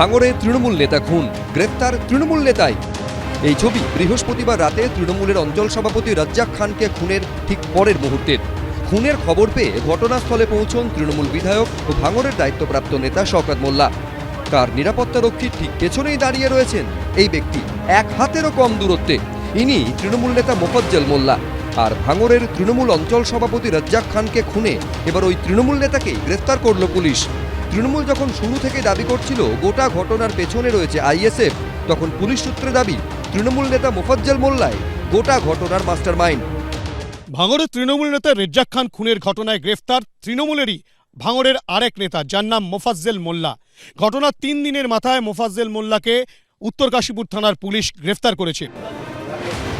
ভাঙড়ে তৃণমূল নেতা খুন, গ্রেপ্তার তৃণমূল নেতাই। এই ছবি বৃহস্পতিবার রাতে তৃণমূলের অঞ্চল সভাপতি রাজ্জাক খানকে খুনের ঠিক পরের মুহূর্তের খুনের খবর পেয়ে ঘটনাস্থলে পৌঁছন তৃণমূল বিধায়ক ও ভাঙড়ের দায়িত্বপ্রাপ্ত নেতা শওকত মোল্লা। তার নিরাপত্তা রক্ষীর ঠিক পেছনেই দাঁড়িয়ে রয়েছেন এই ব্যক্তি, এক হাতেরও কম দূরত্বে। ইনি তৃণমূল নেতা মোফজ্জল মোল্লা। আর ভাঙড়ের তৃণমূল অঞ্চল সভাপতি রাজ্জাক খানকে খুনে এবার ওই তৃণমূল নেতাকেই গ্রেফতার করল পুলিশ। তৃণমূল যখন শুরু থেকে দাবি করছিল গোটা ঘটনার পেছনে রয়েছে আইএসএফ তখন পুলিশ সূত্রে দাবি তৃণমূল নেতা মোফজ্জল মোল্লায় গোটা ঘটনার মাস্টারমাইন্ড। ভাঙড়ের তৃণমূল নেতা রেজ্জাক খান খুনের ঘটনায় গ্রেফতার তৃণমূলেরই ভাঙড়ের আরেক নেতা যার নাম মোফাজ্জেল মোল্লা। ঘটনার তিন দিনের মাথায় মোফাজ্জেল মোল্লাকে উত্তর কাশীপুর থানার পুলিশ গ্রেফতার করেছে।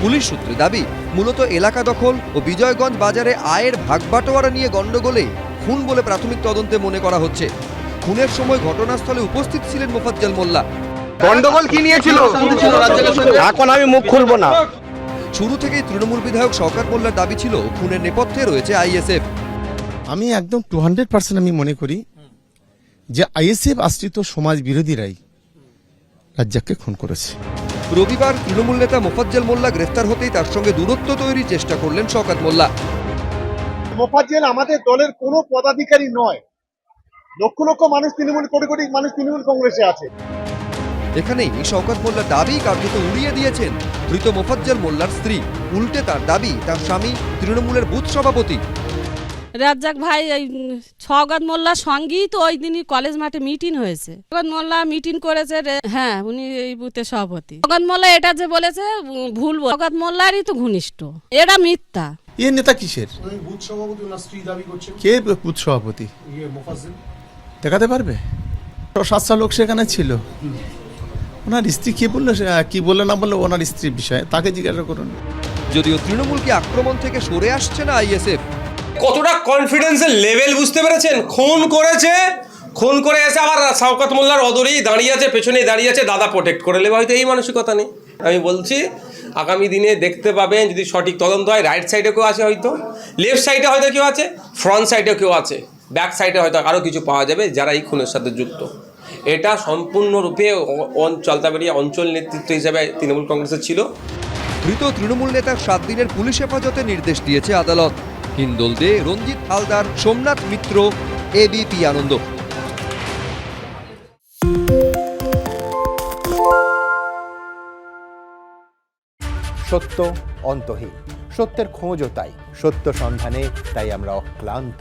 পুলিশ সূত্রে দাবি মূলত এলাকা দখল ও বিজয়গঞ্জ বাজারে আয়ের ভাগবাটোয়ারা নিয়ে গণ্ডগোলে খুন বলে প্রাথমিক তদন্তে মনে করা হচ্ছে। খুনের সময় ঘটনাস্থলে উপস্থিত ছিলেন মোফাজ্জল মোল্লা। গন্ডগোল কি নিয়েছিল? এখন আমি মুখ খুলবো না। শুরু থেকেই তৃণমূল বিধায়ক শওকত মোল্লার দাবি ছিল খুনের নেপথ্যে রয়েছে আইএসএফ। আমি একদম টু হান্ড্রেড পার্সেন্ট আমি মনে করি যে আইএসএফ আশ্রিত সমাজ বিরোধীরাই রাজ্জাককে খুন করেছে। রবিবার তৃণমূল নেতা মোফাজ্জল মোল্লা গ্রেফতার হতেই তার সঙ্গে দূরত্ব তৈরির চেষ্টা করলেন শওকত মোল্লা। মোফাজ্জেল আমাদের দলের কোনো পদাধিকারী নয়। লক্ষ লক্ষ মানুষ তৃণমূল কোটি কোটি মানুষ তৃণমূল কংগ্রেসে আছে। এখানেই শওকত মোল্লার দাবি কার্যত উড়িয়ে দিয়েছেন। ধৃত মোফাজ্জল মোল্লার স্ত্রী। উল্টে তার দাবি তার স্বামী তৃণমূলের বুথ সভাপতি। রাজ্জাক ভাই এই ছগত মোল্লার সঙ্গেই তো ওই দিনই কলেজ মাঠে মিটিং হয়েছে। ছগত মোল্লা মিটিং করেছে রে- হ্যাঁ উনি এই বুথের সভাপতি। ছগত মোল্লা এটা যে বলেছে ভুল বল- ছগত মোল্লারই তো ঘনিষ্ঠ। এটা মিথ্যা। এ নেতা কিসের? বুথ সভাপতি ওনার স্ত্রী দাবি করছে। কে বুথ সভাপতি? দেখাতে পারবে? সাতশো লোক সেখানে ছিল। ওনার স্ত্রী কি বলল সে কি বলল না বলল ওনার স্ত্রীর বিষয়ে। তাকে জিজ্ঞাসা করুন। যদিও তৃণমূলকে আক্রমণ থেকে সরে আসছে না আইএসএফ? কতটা কনফিডেন্সের লেভেল বুঝতে পেরেছেন? খুন করেছে খুন করে এসে আবার শওকত মোল্লার অদরেই দাঁড়িয়ে আছে পেছনেই দাঁড়িয়ে আছে দাদা প্রোটেক্ট করে নেবে। হয়তো এই মানসিকতা নেই। আমি বলছি আগামী দিনে দেখতে পাবেন যদি সঠিক তদন্ত হয় রাইট সাইডে কেউ আছে হয়তো লেফট সাইডে হয়তো কেউ আছে ফ্রন্ট সাইডে কেউ আছে। ব্যাক সাইডে হয়তো আরও কিছু পাওয়া যাবে যারা এই খুনের সাথে যুক্ত। এটা সম্পূর্ণরূপে চলতাবাড়িয়া অঞ্চল নেতৃত্ব হিসেবে তৃণমূল কংগ্রেসের ছিল। ধৃত তৃণমূল নেতার সাত দিনের পুলিশ হেফাজতে নির্দেশ দিয়েছে আদালত। হিন্দোল দে রঞ্জিত হালদার সোমনাথ মিত্র এ এবিপি আনন্দ। সত্য অন্তহীন। সত্যের খোঁজও তাই। সত্য সন্ধানে তাই আমরা অক্লান্ত।